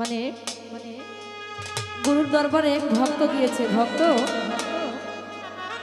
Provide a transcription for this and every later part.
মানে মানে গুরুর দরবারে ভক্ত গিয়েছে ভক্ত?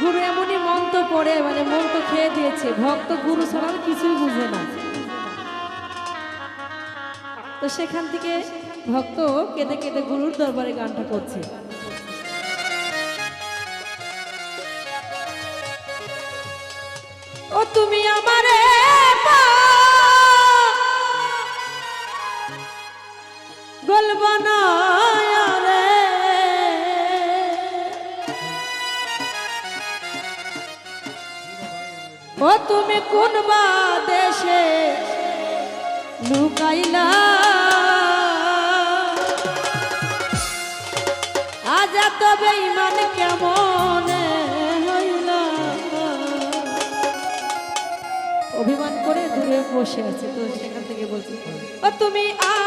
গুরু এমনই মন্ত্র পড়ে মানে মন্ত্র খেয়ে দিয়েছে, ভক্ত গুরু ছাড়া কিছুই বুঝে না। তো সেখান থেকে ভক্ত কেঁদে কেঁদে গুরুর দরবারে গানটা করছে। ও তুমি আমারে গোল বানায়া রে। ও তুমি কোন বা দেশে লুকাইলা? আজ এত বেইমান কেমন অভিমান করে দূরে বসে আছে তো সেখান থেকে বলছি। তুমি আমারে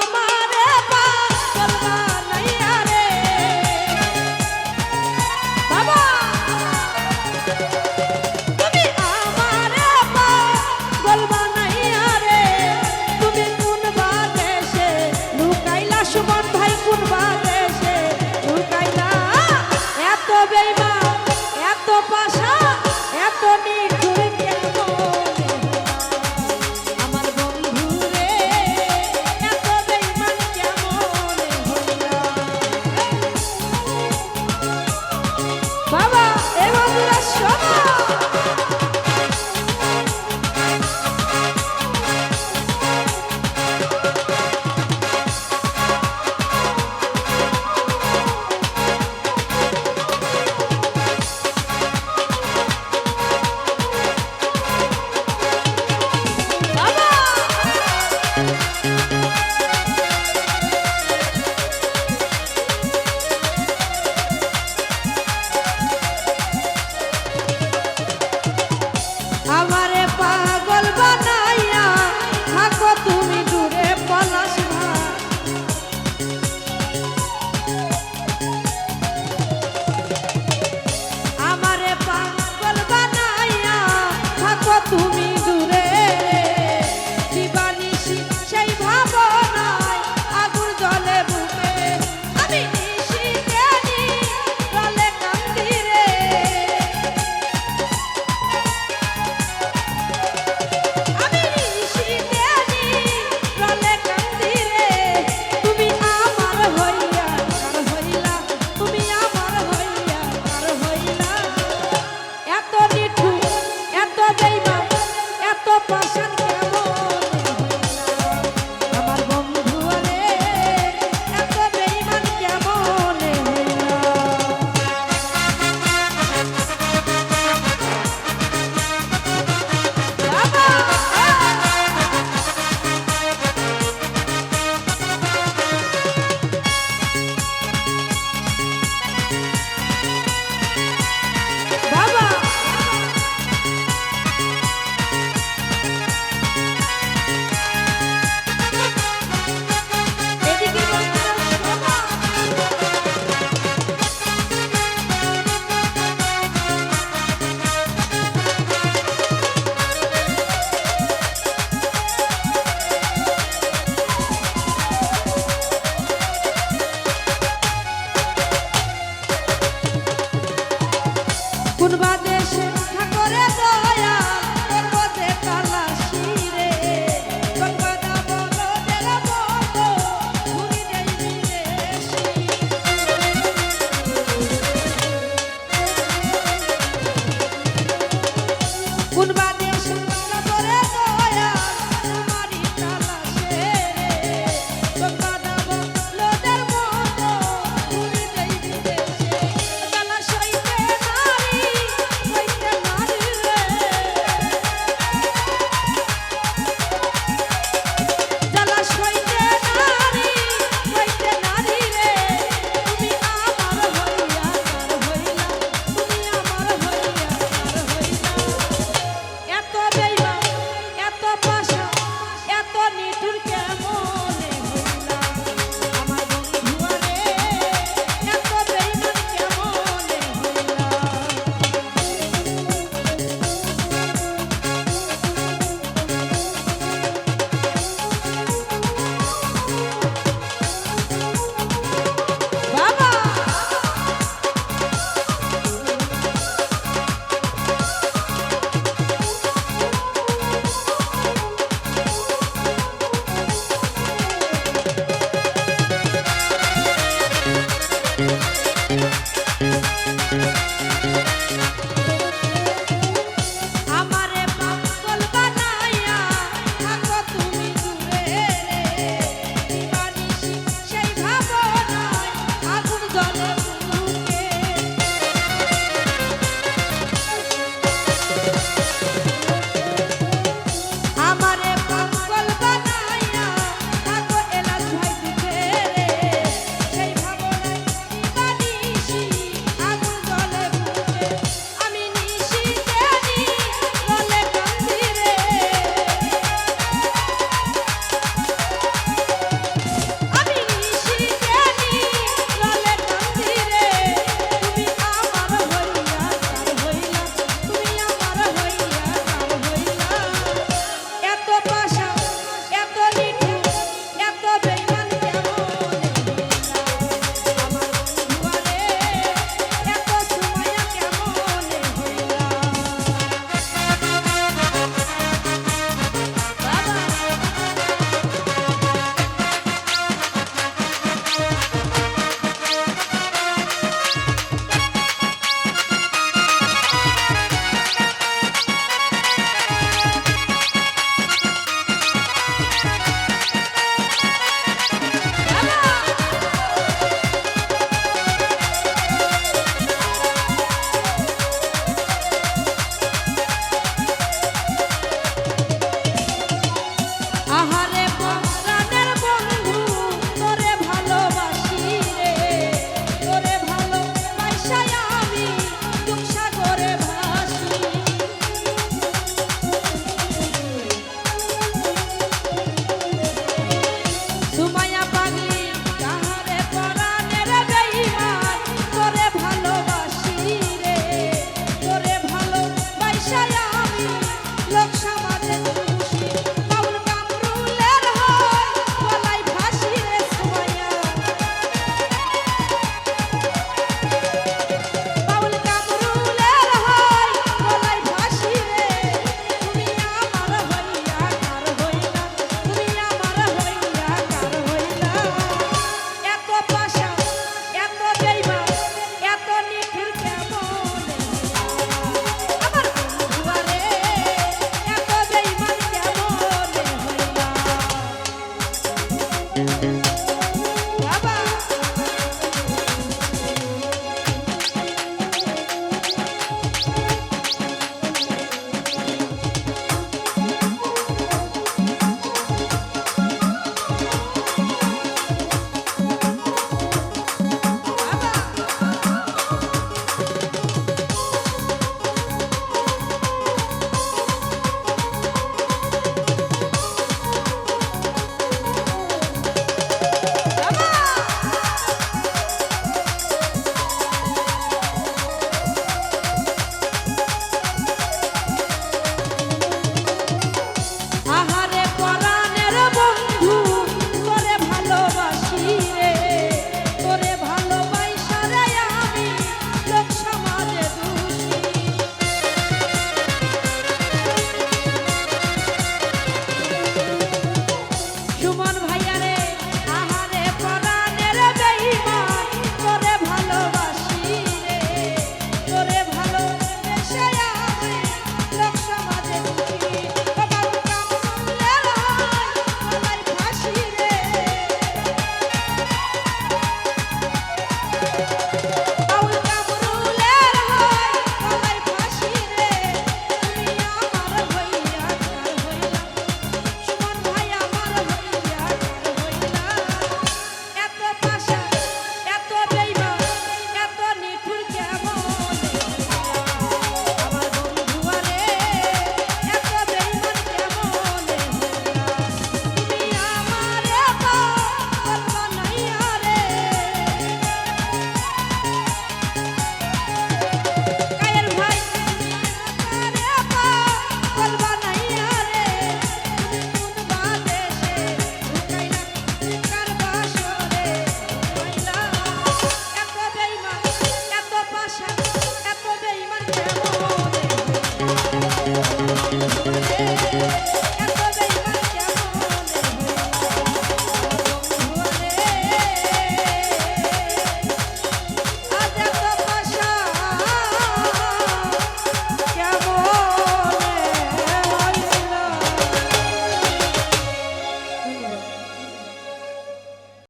ঠাকুরে দয়া